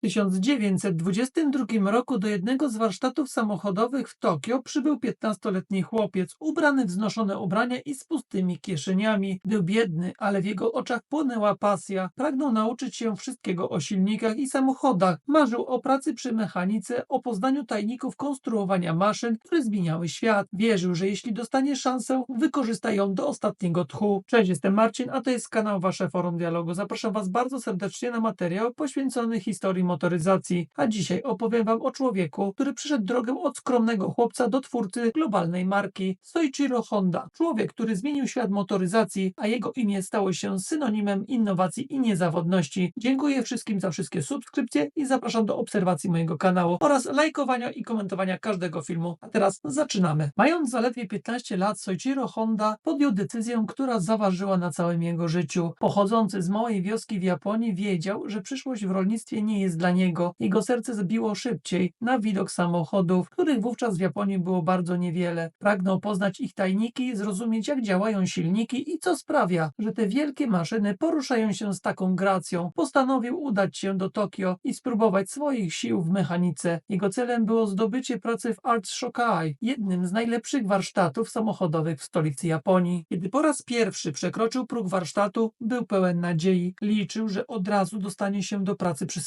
W 1922 roku do jednego z warsztatów samochodowych w Tokio przybył 15-letni chłopiec ubrany w wznoszone ubrania i z pustymi kieszeniami. Był biedny, ale w jego oczach płonęła pasja. Pragnął nauczyć się wszystkiego o silnikach i samochodach. Marzył o pracy przy mechanice, o poznaniu tajników konstruowania maszyn, które zmieniały świat. Wierzył, że jeśli dostanie szansę, wykorzysta ją do ostatniego tchu. Cześć, jestem Marcin, a to jest kanał Wasze Forum Dialogu. Zapraszam Was bardzo serdecznie na materiał poświęcony historii motoryzacji, a dzisiaj opowiem Wam o człowieku, który przyszedł drogę od skromnego chłopca do twórcy globalnej marki Soichiro Honda. Człowiek, który zmienił świat motoryzacji, a jego imię stało się synonimem innowacji i niezawodności. Dziękuję wszystkim za wszystkie subskrypcje i zapraszam do obserwacji mojego kanału oraz lajkowania i komentowania każdego filmu. A teraz zaczynamy. Mając zaledwie 15 lat, Soichiro Honda podjął decyzję, która zaważyła na całym jego życiu. Pochodzący z małej wioski w Japonii wiedział, że przyszłość w rolnictwie nie jest dla niego. Jego serce zbiło szybciej na widok samochodów, których wówczas w Japonii było bardzo niewiele. Pragnął poznać ich tajniki, zrozumieć jak działają silniki i co sprawia, że te wielkie maszyny poruszają się z taką gracją. Postanowił udać się do Tokio i spróbować swoich sił w mechanice. Jego celem było zdobycie pracy w Arts Shokai, jednym z najlepszych warsztatów samochodowych w stolicy Japonii. Kiedy po raz pierwszy przekroczył próg warsztatu, był pełen nadziei. Liczył, że od razu dostanie się do pracy przy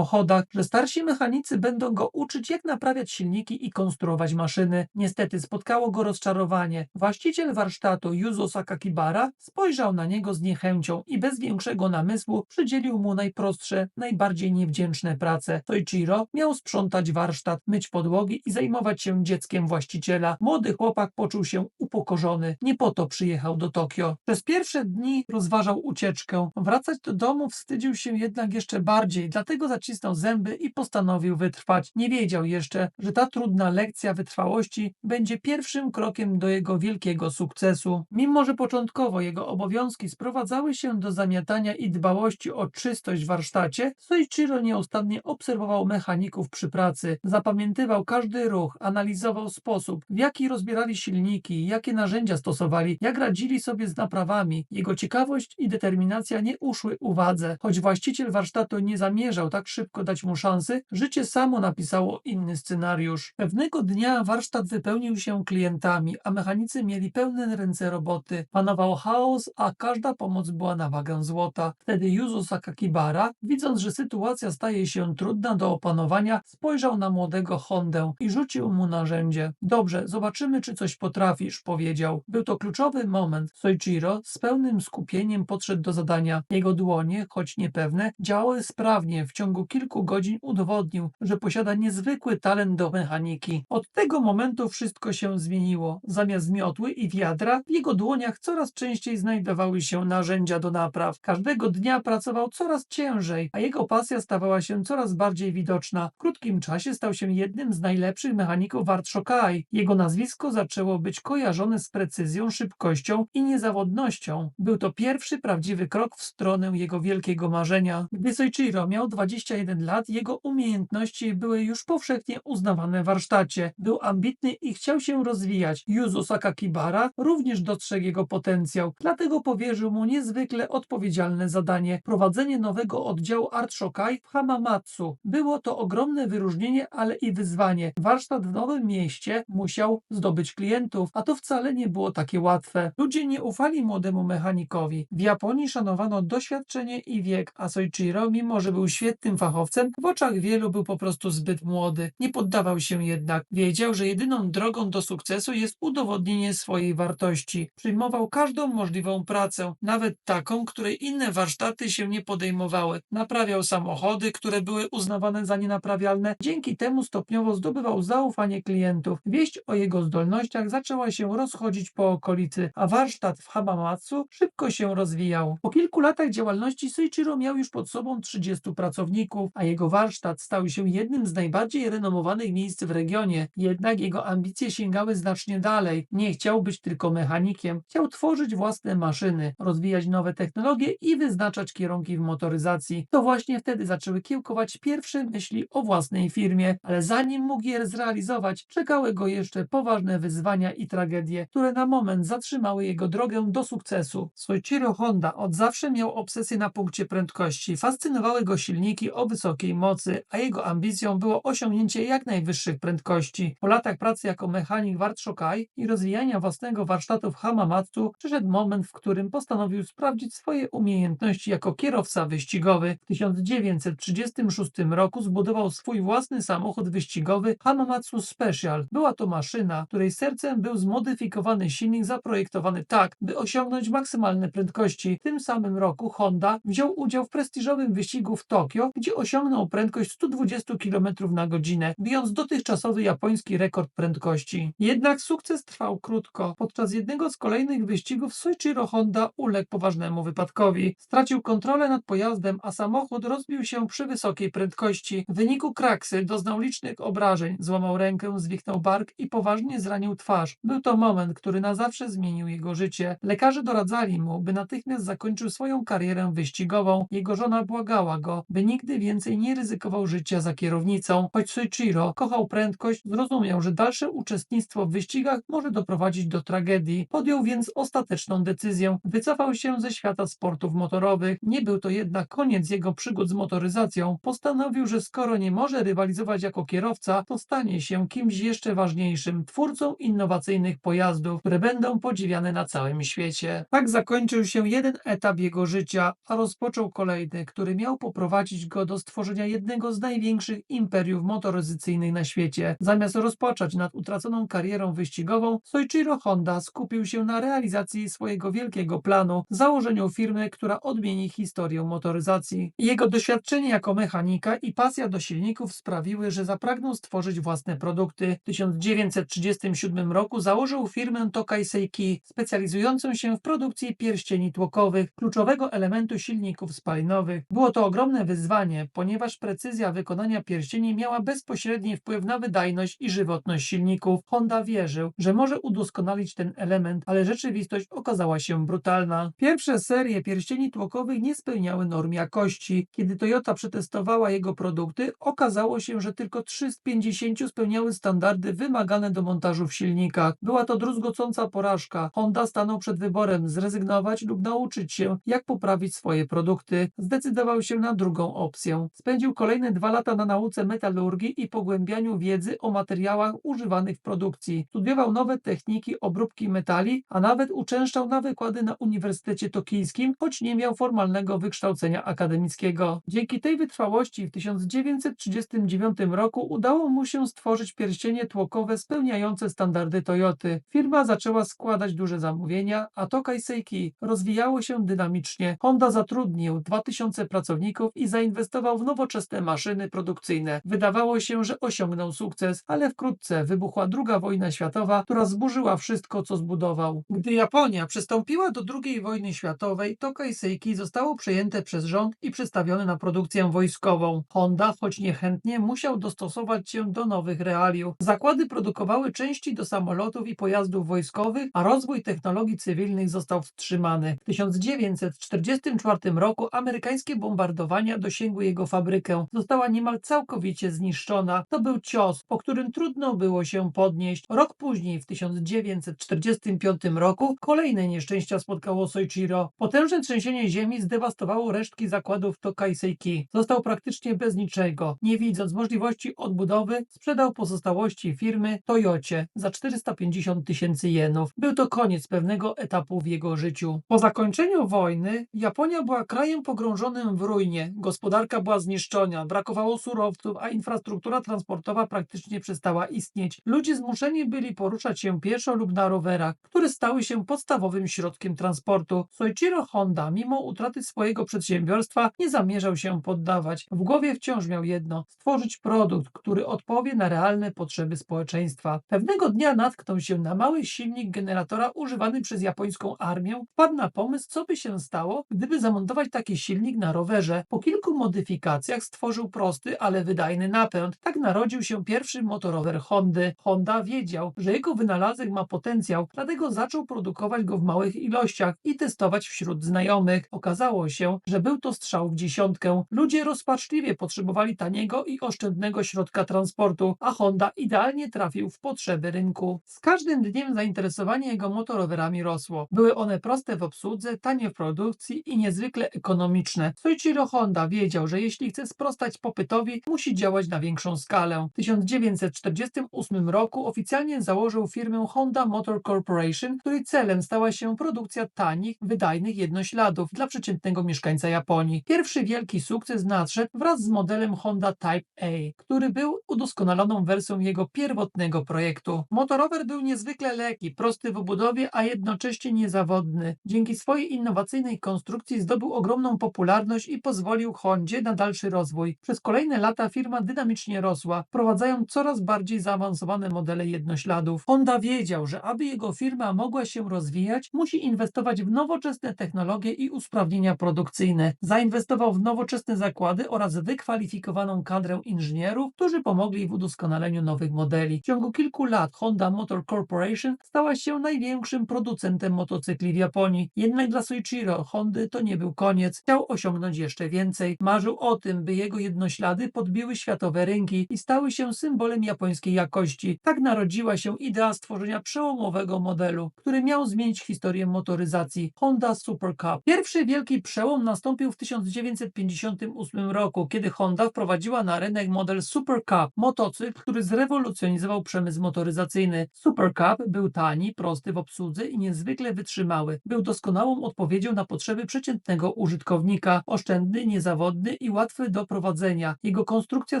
że starsi mechanicy będą go uczyć, jak naprawiać silniki i konstruować maszyny. Niestety spotkało go rozczarowanie. Właściciel warsztatu Yuzo Sakakibara spojrzał na niego z niechęcią i bez większego namysłu przydzielił mu najprostsze, najbardziej niewdzięczne prace. Soichiro miał sprzątać warsztat, myć podłogi i zajmować się dzieckiem właściciela. Młody chłopak poczuł się upokorzony. Nie po to przyjechał do Tokio. Przez pierwsze dni rozważał ucieczkę. Wracać do domu wstydził się jednak jeszcze bardziej, dlatego zacisnął zęby i postanowił wytrwać. Nie wiedział jeszcze, że ta trudna lekcja wytrwałości będzie pierwszym krokiem do jego wielkiego sukcesu. Mimo, że początkowo jego obowiązki sprowadzały się do zamiatania i dbałości o czystość w warsztacie, Soichiro nieustannie obserwował mechaników przy pracy, zapamiętywał każdy ruch, analizował sposób, w jaki rozbierali silniki, jakie narzędzia stosowali, jak radzili sobie z naprawami. Jego ciekawość i determinacja nie uszły uwadze. Choć właściciel warsztatu nie zamierzał tak szybko dać mu szansy, życie samo napisało inny scenariusz. Pewnego dnia warsztat wypełnił się klientami, a mechanicy mieli pełne ręce roboty. Panował chaos, a każda pomoc była na wagę złota. Wtedy Yuzo Sakakibara, widząc, że sytuacja staje się trudna do opanowania, spojrzał na młodego Hondę i rzucił mu narzędzie. Dobrze, zobaczymy, czy coś potrafisz, powiedział. Był to kluczowy moment. Soichiro z pełnym skupieniem podszedł do zadania. Jego dłonie, choć niepewne, działały sprawnie. W ciągu kilku godzin udowodnił, że posiada niezwykły talent do mechaniki. Od tego momentu wszystko się zmieniło. Zamiast miotły i wiadra, w jego dłoniach coraz częściej znajdowały się narzędzia do napraw. Każdego dnia pracował coraz ciężej, a jego pasja stawała się coraz bardziej widoczna. W krótkim czasie stał się jednym z najlepszych mechaników Art Shokai. Jego nazwisko zaczęło być kojarzone z precyzją, szybkością i niezawodnością. Był to pierwszy prawdziwy krok w stronę jego wielkiego marzenia. Gdy Soichiro miał 21 lat, jego umiejętności były już powszechnie uznawane w warsztacie. Był ambitny i chciał się rozwijać. Yuzo Sakakibara również dostrzegł jego potencjał, dlatego powierzył mu niezwykle odpowiedzialne zadanie prowadzenie nowego oddziału Art Shokai w Hamamatsu. Było to ogromne wyróżnienie, ale i wyzwanie. Warsztat w nowym mieście musiał zdobyć klientów, a to wcale nie było takie łatwe. Ludzie nie ufali młodemu mechanikowi. W Japonii szanowano doświadczenie i wiek, a Soichiro, mimo że był świetnym fachowcem, w oczach wielu był po prostu zbyt młody. Nie poddawał się jednak. Wiedział, że jedyną drogą do sukcesu jest udowodnienie swojej wartości. Przyjmował każdą możliwą pracę, nawet taką, której inne warsztaty się nie podejmowały. Naprawiał samochody, które były uznawane za nienaprawialne. Dzięki temu stopniowo zdobywał zaufanie klientów. Wieść o jego zdolnościach zaczęła się rozchodzić po okolicy, a warsztat w Hamamatsu szybko się rozwijał. Po kilku latach działalności Soichiro miał już pod sobą 30 pracowników, a jego warsztat stał się jednym z najbardziej renomowanych miejsc w regionie. Jednak jego ambicje sięgały znacznie dalej. Nie chciał być tylko mechanikiem, chciał tworzyć własne maszyny, rozwijać nowe technologie i wyznaczać kierunki w motoryzacji. To właśnie wtedy zaczęły kiełkować pierwsze myśli o własnej firmie, ale zanim mógł je zrealizować, czekały go jeszcze poważne wyzwania i tragedie, które na moment zatrzymały jego drogę do sukcesu. Soichiro Honda od zawsze miał obsesję na punkcie prędkości. Fascynowały go silniki o wysokiej wysokiej mocy, a jego ambicją było osiągnięcie jak najwyższych prędkości. Po latach pracy jako mechanik w Art Shokai i rozwijania własnego warsztatu w Hamamatsu przyszedł moment, w którym postanowił sprawdzić swoje umiejętności jako kierowca wyścigowy. W 1936 roku zbudował swój własny samochód wyścigowy Hamamatsu Special. Była to maszyna, której sercem był zmodyfikowany silnik zaprojektowany tak, by osiągnąć maksymalne prędkości. W tym samym roku Honda wziął udział w prestiżowym wyścigu w Tokio, gdzie osiągnął prędkość 120 km na godzinę, bijąc dotychczasowy japoński rekord prędkości. Jednak sukces trwał krótko. Podczas jednego z kolejnych wyścigów Soichiro Honda uległ poważnemu wypadkowi. Stracił kontrolę nad pojazdem, a samochód rozbił się przy wysokiej prędkości. W wyniku kraksy doznał licznych obrażeń, złamał rękę, zwichnął bark i poważnie zranił twarz. Był to moment, który na zawsze zmienił jego życie. Lekarze doradzali mu, by natychmiast zakończył swoją karierę wyścigową. Jego żona błagała go, by nigdy więcej nie ryzykował życia za kierownicą. Choć Soichiro kochał prędkość, zrozumiał, że dalsze uczestnictwo w wyścigach może doprowadzić do tragedii. Podjął więc ostateczną decyzję. Wycofał się ze świata sportów motorowych. Nie był to jednak koniec jego przygód z motoryzacją. Postanowił, że skoro nie może rywalizować jako kierowca, to stanie się kimś jeszcze ważniejszym, twórcą innowacyjnych pojazdów, które będą podziwiane na całym świecie. Tak zakończył się jeden etap jego życia, a rozpoczął kolejny, który miał poprowadzić go do stworzenia jednego z największych imperiów motoryzacyjnych na świecie. Zamiast rozpocząć nad utraconą karierą wyścigową, Soichiro Honda skupił się na realizacji swojego wielkiego planu, założeniu firmy, która odmieni historię motoryzacji. Jego doświadczenie jako mechanika i pasja do silników sprawiły, że zapragnął stworzyć własne produkty. W 1937 roku założył firmę Tokai Seiki, specjalizującą się w produkcji pierścieni tłokowych, kluczowego elementu silników spalinowych. Było to ogromne wyzwanie, ponieważ precyzja wykonania pierścieni miała bezpośredni wpływ na wydajność i żywotność silników. Honda wierzył, że może udoskonalić ten element, ale rzeczywistość okazała się brutalna. Pierwsze serie pierścieni tłokowych nie spełniały norm jakości. Kiedy Toyota przetestowała jego produkty, okazało się, że tylko 3 z 50 spełniały standardy wymagane do montażu w silnikach. Była to druzgocąca porażka. Honda stanął przed wyborem zrezygnować lub nauczyć się, jak poprawić swoje produkty. Zdecydował się na drugą opcję. Spędził kolejne dwa lata na nauce metalurgii i pogłębianiu wiedzy o materiałach używanych w produkcji. Studiował nowe techniki obróbki metali, a nawet uczęszczał na wykłady na Uniwersytecie Tokijskim, choć nie miał formalnego wykształcenia akademickiego. Dzięki tej wytrwałości w 1939 roku udało mu się stworzyć pierścienie tłokowe spełniające standardy Toyoty. Firma zaczęła składać duże zamówienia, a Tokai Seiki rozwijało się dynamicznie. Honda zatrudnił 2000 pracowników i zainwestował w nowoczesne maszyny produkcyjne. Wydawało się, że osiągnął sukces, ale wkrótce wybuchła II wojna światowa, która zburzyła wszystko, co zbudował. Gdy Japonia przystąpiła do II wojny światowej, Tokai Seiki zostało przejęte przez rząd i przestawione na produkcję wojskową. Honda, choć niechętnie, musiał dostosować się do nowych realiów. Zakłady produkowały części do samolotów i pojazdów wojskowych, a rozwój technologii cywilnych został wstrzymany. W 1944 roku amerykańskie bombardowania dosięgły jego fabrykę. Została niemal całkowicie zniszczona. To był cios, po którym trudno było się podnieść. Rok później, w 1945 roku, kolejne nieszczęścia spotkało Soichiro. Potężne trzęsienie ziemi zdewastowało resztki zakładów Tokai Seiki. Został praktycznie bez niczego. Nie widząc możliwości odbudowy, sprzedał pozostałości firmy Toyocie za 450 tysięcy jenów. Był to koniec pewnego etapu w jego życiu. Po zakończeniu wojny Japonia była krajem pogrążonym w ruinie. Gospodarka była zniszczona, brakowało surowców, a infrastruktura transportowa praktycznie przestała istnieć. Ludzie zmuszeni byli poruszać się pieszo lub na rowerach, które stały się podstawowym środkiem transportu. Soichiro Honda, mimo utraty swojego przedsiębiorstwa, nie zamierzał się poddawać. W głowie wciąż miał jedno: stworzyć produkt, który odpowie na realne potrzeby społeczeństwa. Pewnego dnia natknął się na mały silnik generatora używany przez japońską armię. Wpadł na pomysł, co by się stało, gdyby zamontować taki silnik na rowerze. Po kilku modyfikacjach stworzył prosty, ale wydajny napęd. Tak narodził się pierwszy motorower Hondy. Honda wiedział, że jego wynalazek ma potencjał, dlatego zaczął produkować go w małych ilościach i testować wśród znajomych. Okazało się, że był to strzał w dziesiątkę. Ludzie rozpaczliwie potrzebowali taniego i oszczędnego środka transportu, a Honda idealnie trafił w potrzeby rynku. Z każdym dniem zainteresowanie jego motorowerami rosło. Były one proste w obsłudze, tanie w produkcji i niezwykle ekonomiczne. Soichiro Honda wiedział, że jeśli jeśli chce sprostać popytowi, musi działać na większą skalę. W 1948 roku oficjalnie założył firmę Honda Motor Corporation, której celem stała się produkcja tanich, wydajnych jednośladów dla przeciętnego mieszkańca Japonii. Pierwszy wielki sukces nadszedł wraz z modelem Honda Type A, który był udoskonaloną wersją jego pierwotnego projektu. Motorower był niezwykle lekki, prosty w obudowie, a jednocześnie niezawodny. Dzięki swojej innowacyjnej konstrukcji zdobył ogromną popularność i pozwolił Hondzie na dalszy rozwój. Przez kolejne lata firma dynamicznie rosła, wprowadzając coraz bardziej zaawansowane modele jednośladów. Honda wiedział, że aby jego firma mogła się rozwijać, musi inwestować w nowoczesne technologie i usprawnienia produkcyjne. Zainwestował w nowoczesne zakłady oraz wykwalifikowaną kadrę inżynierów, którzy pomogli w udoskonaleniu nowych modeli. W ciągu kilku lat Honda Motor Corporation stała się największym producentem motocykli w Japonii. Jednak dla Soichiro Hondy to nie był koniec. Chciał osiągnąć jeszcze więcej. Marzył o tym, by jego jednoślady podbiły światowe rynki i stały się symbolem japońskiej jakości. Tak narodziła się idea stworzenia przełomowego modelu, który miał zmienić historię motoryzacji Honda Super Cup. Pierwszy wielki przełom nastąpił w 1958 roku, kiedy Honda wprowadziła na rynek model Super Cup, motocykl, który zrewolucjonizował przemysł motoryzacyjny. Super Cup był tani, prosty w obsłudze i niezwykle wytrzymały. Był doskonałą odpowiedzią na potrzeby przeciętnego użytkownika, oszczędny, niezawodny i łatwy do prowadzenia. Jego konstrukcja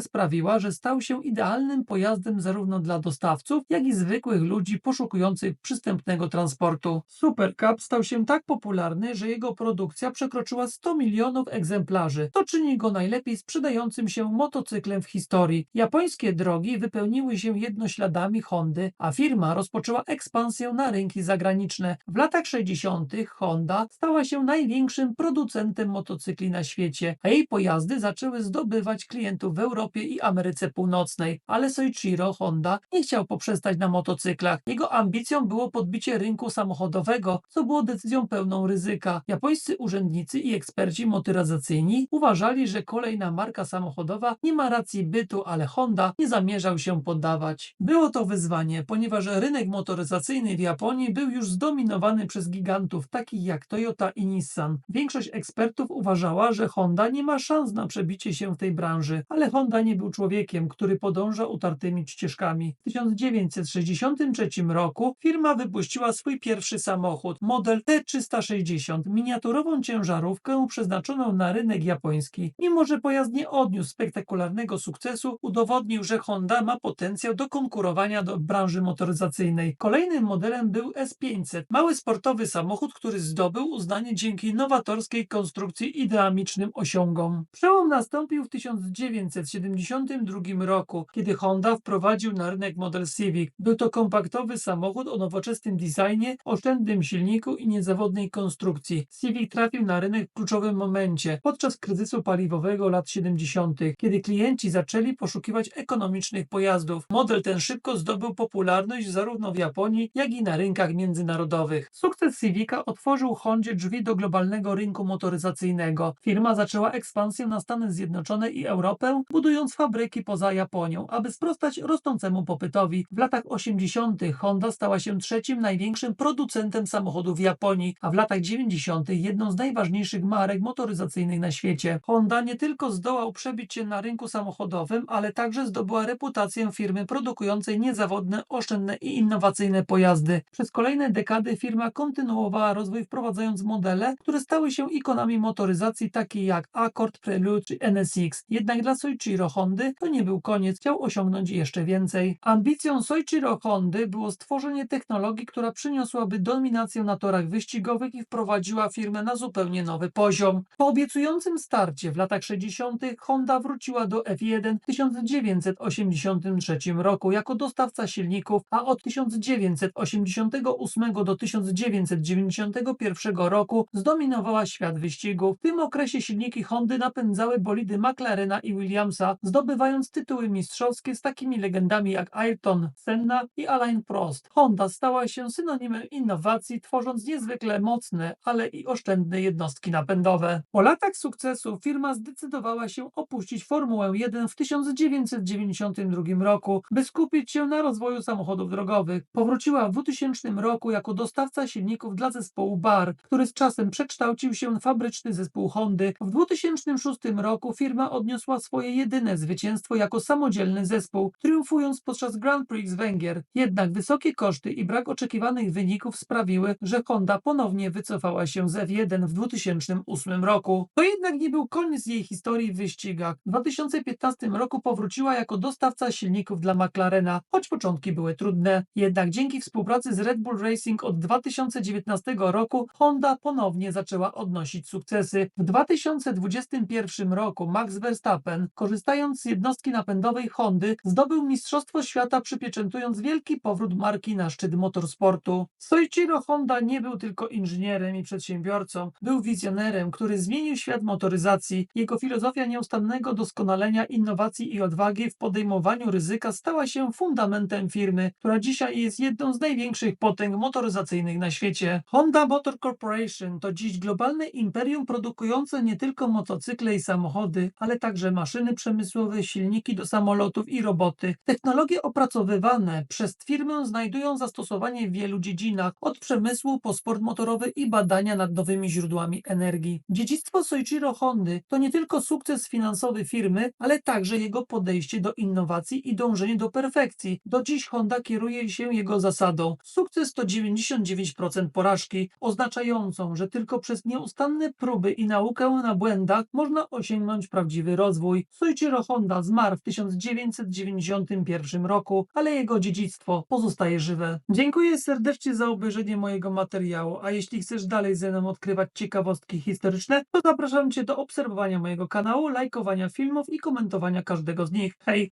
sprawiła, że stał się idealnym pojazdem zarówno dla dostawców, jak i zwykłych ludzi poszukujących przystępnego transportu. Super Cup stał się tak popularny, że jego produkcja przekroczyła 100 milionów egzemplarzy. To czyni go najlepiej sprzedającym się motocyklem w historii. Japońskie drogi wypełniły się jednośladami Hondy, a firma rozpoczęła ekspansję na rynki zagraniczne. W latach 60. Honda stała się największym producentem motocykli na świecie, a jej pojazdy zaczęły zdobywać klientów w Europie i Ameryce Północnej. Ale Soichiro Honda nie chciał poprzestać na motocyklach. Jego ambicją było podbicie rynku samochodowego, co było decyzją pełną ryzyka. Japońscy urzędnicy i eksperci motoryzacyjni uważali, że kolejna marka samochodowa nie ma racji bytu, ale Honda nie zamierzał się poddawać. Było to wyzwanie, ponieważ rynek motoryzacyjny w Japonii był już zdominowany przez gigantów takich jak Toyota i Nissan. Większość ekspertów uważała, że Honda nie ma szans na przebicie się w tej branży, ale Honda nie był człowiekiem, który podąża utartymi ścieżkami. W 1963 roku firma wypuściła swój pierwszy samochód, model T360, miniaturową ciężarówkę przeznaczoną na rynek japoński. Mimo, że pojazd nie odniósł spektakularnego sukcesu, udowodnił, że Honda ma potencjał do konkurowania do branży motoryzacyjnej. Kolejnym modelem był S500, mały sportowy samochód, który zdobył uznanie dzięki nowatorskiej konstrukcji i dynamicznym osiągom. Przełom nastąpił w 1972 roku, kiedy Honda wprowadził na rynek model Civic. Był to kompaktowy samochód o nowoczesnym designie, oszczędnym silniku i niezawodnej konstrukcji. Civic trafił na rynek w kluczowym momencie, podczas kryzysu paliwowego lat 70., kiedy klienci zaczęli poszukiwać ekonomicznych pojazdów. Model ten szybko zdobył popularność zarówno w Japonii, jak i na rynkach międzynarodowych. Sukces Civica otworzył Hondzie drzwi do globalnego rynku motoryzacyjnego. Firma zaczęła ekspansję na Stany Zjednoczone i Europę, budując fabryki poza Japonią, aby sprostać rosnącemu popytowi. W latach 80. Honda stała się trzecim największym producentem samochodów w Japonii, a w latach 90. jedną z najważniejszych marek motoryzacyjnych na świecie. Honda nie tylko zdołał przebić się na rynku samochodowym, ale także zdobyła reputację firmy produkującej niezawodne, oszczędne i innowacyjne pojazdy. Przez kolejne dekady firma kontynuowała rozwój wprowadzając modele, które stały się ikonami motoryzacji takie jak Accord, Prelude czy NSX. Jednak dla Soichiro Hondy to nie był koniec, chciał osiągnąć jeszcze więcej. Ambicją Soichiro Hondy było stworzenie technologii, która przyniosłaby dominację na torach wyścigowych i wprowadziła firmę na zupełnie nowy poziom. Po obiecującym starcie w latach 60. Honda wróciła do F1 w 1983 roku jako dostawca silników, a od 1988 do 1991 roku zdominowała świat wyścigów. W tym okresie silniki Hondy napędzały bolidy McLarena i Williamsa, zdobywając tytuły mistrzowskie z takimi legendami jak Ayrton Senna i Alain Prost. Honda stała się synonimem innowacji, tworząc niezwykle mocne, ale i oszczędne jednostki napędowe. Po latach sukcesu firma zdecydowała się opuścić Formułę 1 w 1992 roku, by skupić się na rozwoju samochodów drogowych. Powróciła w 2000 roku jako dostawca silników dla zespołu BAR, który z czasem przekształcił się w fabryczny zespół Hondy. W 2006 roku firma odniosła swoje jedyne zwycięstwo jako samodzielny zespół, triumfując podczas Grand Prix Węgier. Jednak wysokie koszty i brak oczekiwanych wyników sprawiły, że Honda ponownie wycofała się z F1 w 2008 roku. To jednak nie był koniec jej historii w wyścigach. W 2015 roku powróciła jako dostawca silników dla McLarena, choć początki były trudne. Jednak dzięki współpracy z Red Bull Racing od 2019 roku Honda ponownie zaczęła odnosić sukcesy. W 2021 roku Max Verstappen, korzystając z jednostki napędowej Hondy, zdobył Mistrzostwo Świata przypieczętując wielki powrót marki na szczyt motorsportu. Soichiro Honda nie był tylko inżynierem i przedsiębiorcą, był wizjonerem, który zmienił świat motoryzacji. Jego filozofia nieustannego doskonalenia, innowacji i odwagi w podejmowaniu ryzyka stała się fundamentem firmy, która dzisiaj jest jedną z największych potęg motoryzacyjnych na świecie. Honda Motor Corporation to dziś globalne imperium produkujące nie tylko motocykle i samochody, ale także maszyny przemysłowe, silniki do samolotów i roboty. Technologie opracowywane przez firmę znajdują zastosowanie w wielu dziedzinach, od przemysłu po sport motorowy i badania nad nowymi źródłami energii. Dziedzictwo Soichiro Hondy to nie tylko sukces finansowy firmy, ale także jego podejście do innowacji i dążenie do perfekcji. Do dziś Honda kieruje się jego zasadą. Sukces to 99% porażki, oznaczającą, że tylko przez nieustanne próby i naukę na błędach można osiągnąć prawdziwy rozwój. Soichiro Honda zmarł w 1991 roku, ale jego dziedzictwo pozostaje żywe. Dziękuję serdecznie za obejrzenie mojego materiału, a jeśli chcesz dalej ze mną odkrywać ciekawostki historyczne, to zapraszam Cię do obserwowania mojego kanału, lajkowania filmów i komentowania każdego z nich. Hej!